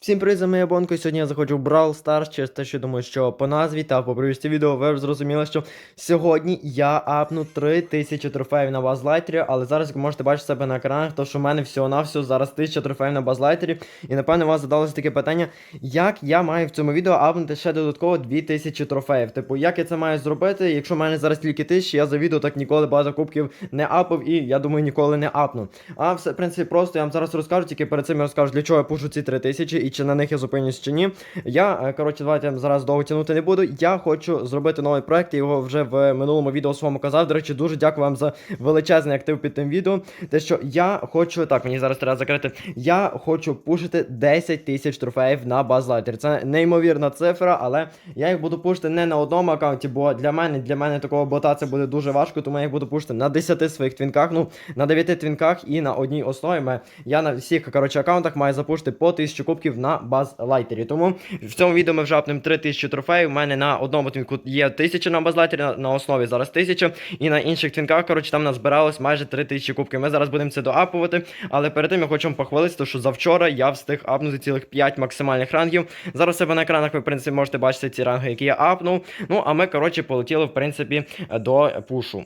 Всім привіт, з вами я Бонко, і сьогодні я заходжу в Brawl Stars через те, що думаю, що по назві та по привісті відео ви вже зрозуміли, що сьогодні я апну 3000 трофеїв на базлайтері, але зараз, як можете бачити себе на екранах, то що в мене всього-навсього зараз 1000 трофеїв на базлайтері, і напевно вас задалося таке питання, як я маю в цьому відео апнути ще додатково 2000 трофеїв. Типу, як я це маю зробити, якщо в мене зараз тільки 1000, я за відео так ніколи багато кубків не апав і я думаю ніколи не апну. А все, в принципі, просто я вам зараз розкажу, тільки перед цим я розкажу, для чого я пушу ці 3000 чи на них я зупинюсь чи ні. Я, е, коротше, давайте зараз довго тягнути не буду. Я хочу зробити новий проект, я його вже в минулому відео своєму казав. До речі, дуже дякую вам за величезний актив під тим відео. Те, що я хочу. Так, мені зараз треба закрити. Я хочу пушити 10 тисяч трофеїв на базлайтер. Це неймовірна цифра, але я їх буду пушити не на одному аккаунті, бо для мене для мене такого бота це буде дуже важко, тому я їх буду пушити на 10 своїх твінках, ну на 9 твінках і на одній основі. Я на всіх коротше, аккаунтах маю запушити по 1000 кубків на базлайтері. Тому в цьому відео ми вже апнемо 3000 трофеїв. У мене на одному твінку є 1000 на базлайтері, на, основі зараз 1000. І на інших твінках, коротше, там назбиралось майже 3000 кубків. Ми зараз будемо це доапувати. Але перед тим я хочу вам похвалитися, що завчора я встиг апнути цілих 5 максимальних рангів. Зараз себе на екранах ви, в принципі, можете бачити ці ранги, які я апнув. Ну, а ми, коротше, полетіли, в принципі, до пушу.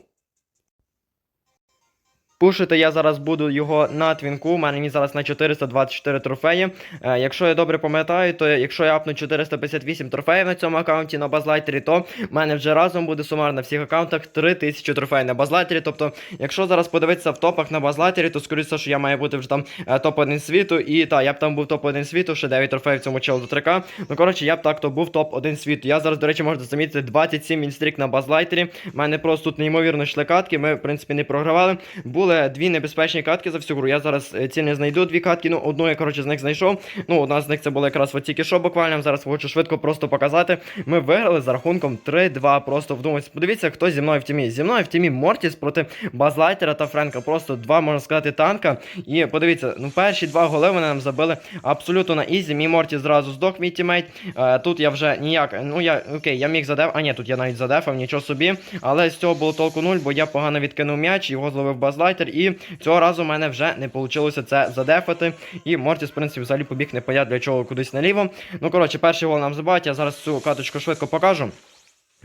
Пушити я зараз буду його на твінку. У мене він зараз на 424 трофеї. Е, якщо я добре пам'ятаю, то якщо я апну 458 трофеїв на цьому аккаунті на базлайтері, то в мене вже разом буде сумарно на всіх аккаунтах 3000 трофеїв на базлайтері. Тобто, якщо зараз подивитися в топах на базлайтері, то скоріше, що я маю бути вже там е, топ-1 світу. І так, я б там був топ-1 світу, ще 9 трофеїв цьому челу до 3К. Ну коротше, я б так то був топ-1 світу. Я зараз, до речі, можете замітити 27 мінстрік на базлайтері. У мене просто тут неймовірно йшли катки. Ми, в принципі, не програвали. Були дві небезпечні катки за всю гру. Я зараз е, ці не знайду дві катки. Ну, одну я коротше з них знайшов. Ну, одна з них це була якраз от тільки що буквально. Зараз хочу швидко просто показати. Ми виграли за рахунком 3-2. Просто вдумайтесь. Подивіться, хто зі мною в тімі. Зі мною в тімі Мортіс проти Базлайтера та Френка. Просто два, можна сказати, танка. І подивіться, ну перші два голи вони нам забили абсолютно на ізі. Мій Мортіс зразу здох, мій тімейт. Е, тут я вже ніяк. Ну я окей, я міг задеф. А ні, тут я навіть задефав, нічого собі. Але з цього було толку нуль, бо я погано відкинув м'яч, його зловив Базлайтер. І цього разу в мене вже не вийшло це задефати. І Мортіс, в принципі, взагалі побіг не понятно для чого кудись наліво. Ну, коротше, перший гол нам забивають, я зараз цю каточку швидко покажу.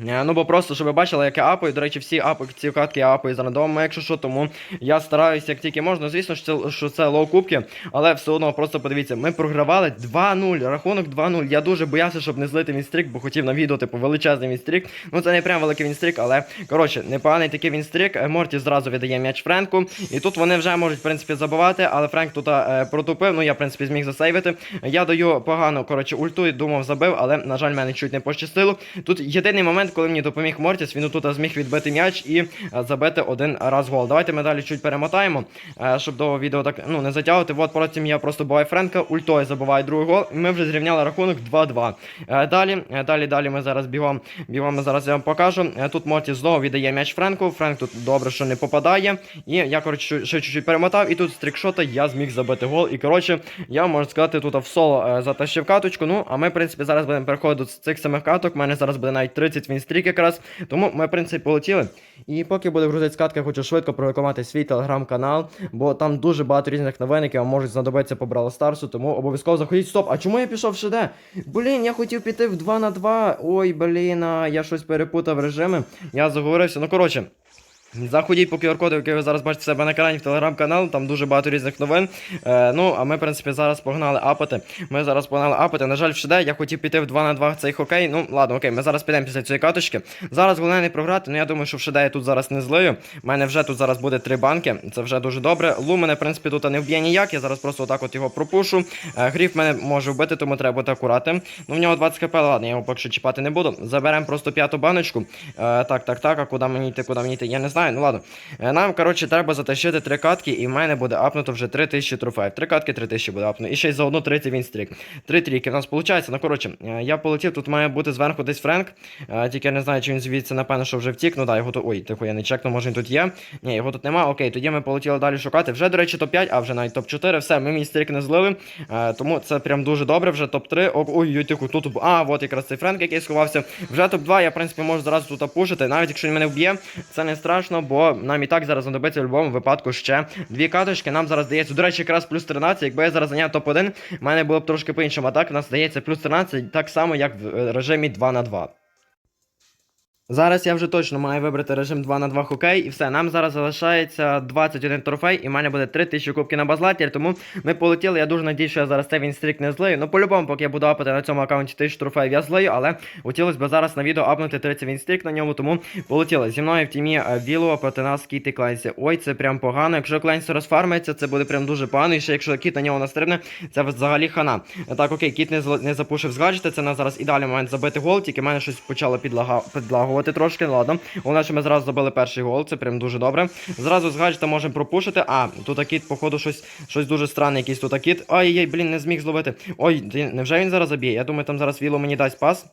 Е, Ну, бо просто, щоб ви бачили, як я апаю. До речі, всі апи, ці катки я апаю з рандомами, якщо що, тому я стараюся як тільки можна. Звісно, що це, що це лоу кубки, але все одно просто подивіться, ми програвали 2-0, рахунок 2-0. Я дуже боявся, щоб не злити вінстрік, бо хотів на типу, величезний вінстрік. Ну, це не прям великий вінстрік, але коротше, непоганий такий вінстрік. Е, Морті зразу віддає м'яч Френку. І тут вони вже можуть, в принципі, забивати, але Френк тут е, протупив. Ну, я, в принципі, зміг засейвити. Я даю погано, коротше, ульту, думав, забив, але, на жаль, мене чуть не пощастило. Тут єдиний момент, коли мені допоміг Мортіс, він тут зміг відбити м'яч і забити один раз гол. Давайте ми далі чуть перемотаємо, е, щоб до відео так ну не затягувати. От потім я просто буваю Френка, ультою забиваю другий гол. І ми вже зрівняли рахунок 2-2. Е, Далі, е, далі, далі ми зараз бігом. Бігом зараз я вам покажу. Тут Мортіс знову віддає м'яч Френку. Френк тут добре, що не попадає. І я, коротше, ще чуть-чуть перемотав. І тут з трикшота я зміг забити гол. І коротше, я можу сказати, тут в соло затащив каточку. Ну, а ми, в принципі, зараз будемо переходити з цих самих каток. У мене зараз буде навіть 30 стрік якраз. Тому ми, в принципі, полетіли. І поки буде грузить скатка, хочу швидко прорекламати свій телеграм-канал, бо там дуже багато різних новин, які вам можуть знадобитися по Бравл Старсу, тому обов'язково заходіть. Стоп, а чому я пішов в ШД? Блін, я хотів піти в 2 на 2. Ой, блін, а я щось перепутав режими. Я заговорився. Ну, коротше. Заходіть по QR-коду, який ви зараз бачите себе на екрані в телеграм-канал, там дуже багато різних новин. Е, ну, а ми, в принципі, зараз погнали апати. Ми зараз погнали апати. На жаль, в я хотів піти в 2 на 2 в цей хокей. Ну, ладно, окей, ми зараз підемо після цієї каточки. Зараз головне не програти, ну я думаю, що в ШД я тут зараз не злию. У мене вже тут зараз буде три банки. Це вже дуже добре. Лу мене, в принципі, тут не вб'є ніяк. Я зараз просто отак от його пропушу. Е, гріф мене може вбити, тому треба бути акуратним. Ну, в нього 20 кп, ладно, я його поки що чіпати не буду. Заберемо просто п'яту баночку. Е, так, так, так, а куди мені йти, куди мені йти? Я не знаю. Ну ладно. Е, Нам, коротше, треба затащити три катки, і в мене буде апнуто вже 3000 трофеїв. Три катки, 3000 буде апнуто. І ще й заодно 30 вінстрік. Три трійки. У нас виходить. Ну, коротше, е, я полетів, тут має бути зверху десь Френк. Е, Тільки я не знаю, чи він звідси, напевно, що вже втік. Ну да, його тут. Ой, тихо, я не чекну, може він тут є. Ні, його тут нема. Окей, тоді ми полетіли далі шукати. Вже, до речі, топ-5, а вже навіть топ-4. Все, ми мій стрік не злили. Тому це прям дуже добре. Вже топ-3. Ой, ой, тихо, тут. А, от якраз цей Френк, який сховався. Вже топ-2, я, в принципі, можу зразу тут опушити. Навіть якщо він мене вб'є, це не страшно. Страшно, бо нам і так зараз знадобиться в будь-якому випадку ще дві каточки. Нам зараз дається, до речі, якраз плюс 13. Якби я зараз зайняв топ-1, в мене було б трошки по-іншому. А так, в нас дається плюс 13, так само, як в е, режимі 2 на 2. Зараз я вже точно маю вибрати режим 2 на 2 хокей, і все. Нам зараз залишається 21 трофей, і в мене буде 3000 кубків на базлатір, тому ми полетіли. Я дуже надію, що я зараз цей вінстрік не злию. Ну, по-любому, поки я буду апати на цьому аккаунті 1000 трофеїв, я злию, але хотілося б зараз на відео апнути 30 вінстрік на ньому, тому полетіли. Зі мною в тімі е, Віло проти нас Кіт і Кленсі. Ой, це прям погано. Якщо Кленсі розфармиться, це буде прям дуже погано. І ще якщо кіт на нього настрибне, це взагалі хана. Так, окей, кіт не, не запушив з гаджета, це на зараз ідеальний момент забити гол, тільки мене щось почало підлага... підлагувати трошки. Ну, Ладно. Головне, що ми зразу забили перший гол, це прям дуже добре. Зразу з можемо пропушити. А, тут Акіт, походу, щось, щось дуже странне, якийсь тут Акіт. Ай-яй, блін, не зміг зловити. Ой, невже він зараз заб'є? Я думаю, там зараз Віло мені дасть пас.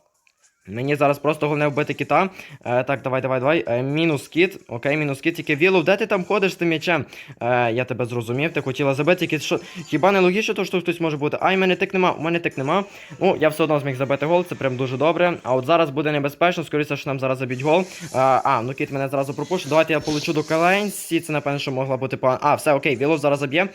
Мені зараз просто головне вбити кіта. Е, так, давай, давай, давай. Е, мінус кіт. Окей, мінус кіт. Тільки Вілов, де ти там ходиш з тим м'ячем? Е, я тебе зрозумів, ти хотіла забити. Тільки що. Хіба не логічно, то, що хтось може бути? Ай, мене тик нема, у мене тик нема. Ну, я все одно зміг забити гол, це прям дуже добре. А от зараз буде небезпечно, скоріше, що нам зараз заб'ють гол. Е, а, ну кіт мене зразу пропушить. Давайте я полечу до Каленсі. Це, напевно, що могла бути погано. А, все, окей, Вілов зараз заб'є.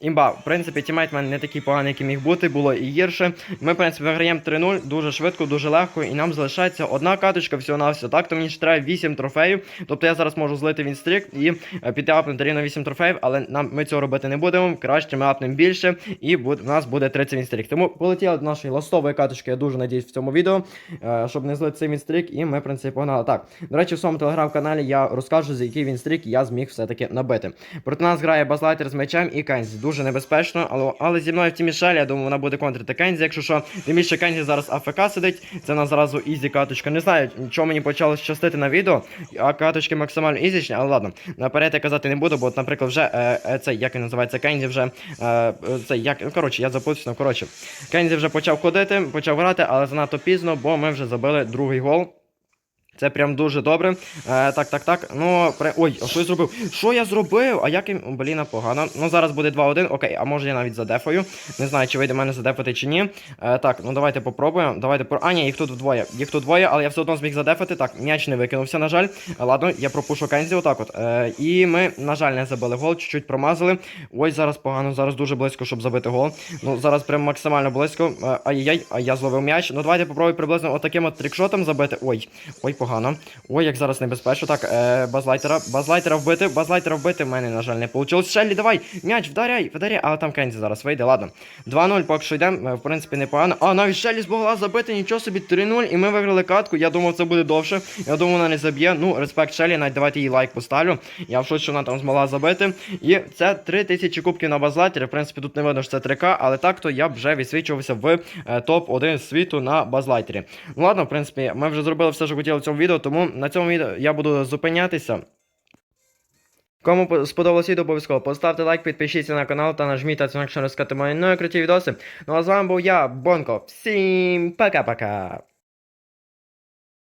Імба, в принципі, тімейт мене не такий поганий, який міг бути, було і гірше. Ми, в принципі, виграємо 3-0 дуже швидко, дуже легко, і нам залишається одна каточка всього на все. Так, то мені ще треба 8 трофеїв. Тобто я зараз можу злити вінстрік і е, піти апнути рівно 8 трофеїв, але нам ми цього робити не будемо. Краще ми апнемо більше, і буде, в нас буде 30 вінстрік. Тому полетіли до нашої ластової каточки, я дуже надіюсь в цьому відео, е, щоб не злити цей вінстрік, і ми, в принципі, погнали. Так, до речі, в своєму телеграм-каналі я розкажу, за який вінстрік я зміг все-таки набити. Проти нас грає Базлайтер з мечем і Кензі. Дуже небезпечно, але, але зі мною в тімі Шелі, я думаю, вона буде контрити Кензі, якщо що. Тим більше Кензі зараз АФК сидить, це на зразу ізі каточка. Не знаю, чого мені почало щастити на відео, а каточки максимально ізічні, але ладно. Наперед я казати не буду, бо, наприклад, вже е, е, цей, як він називається, Кензі вже. Е, цей, як, ну, коротше, я запутався, ну, коротше. Кензі вже почав ходити, почав грати, але занадто пізно, бо ми вже забили другий гол. Це прям дуже добре. Е, так, так, так. Ну, при... Ой, а що я зробив? Що я зробив? А як їм. Блін, погано. Ну, зараз буде 2-1. Окей, а може я навіть задефаю. Не знаю, чи вийде мене задефати чи ні. Е, так, ну давайте попробуємо. Давайте про. А, ні, їх тут вдвоє. Їх тут двоє, але я все одно зміг задефати. Так, м'яч не викинувся, на жаль. Е, ладно, я пропушу Кензі отак от. Е, і ми, на жаль, не забили гол, чуть-чуть промазали. Ой, зараз погано, зараз дуже близько, щоб забити гол. Ну, зараз прям максимально близько. Е, Ай-яй, а я зловив м'яч. Ну, давайте попробую приблизно отаким от трикшотом забити. Ой, ой, погано. Ой, як зараз небезпечно. Так, е, базлайтера. Базлайтера вбити, базлайтера вбити. В мене, на жаль, не вийшло. Шеллі, давай! М'яч, вдаряй, вдаряй, але там Кензі зараз вийде, ладно. 2-0, поки що йдемо, е, в принципі, непогано. А, навіть Шеллі змогла забити, нічого собі 3-0, і ми виграли катку. Я думав, це буде довше. Я думав, вона не заб'є. Ну, респект Шеллі, навіть давайте їй лайк поставлю. Я в шоці, що вона там змогла забити. І це 3000 кубків на базлайтері. В принципі, тут не видно, що це 3К, але так то я вже відсвічувався в е, топ-1 світу на базлайтері. Ну ладно, в принципі, ми вже зробили все, що хотіли в цьому відео, тому на цьому відео я буду зупинятися. Кому по- сподобалось відео, обов'язково поставте лайк, підпишіться на канал та нажміть на не розкати мої нові круті відоси. Ну а з вами був я, Бонко. Всім пока-пока!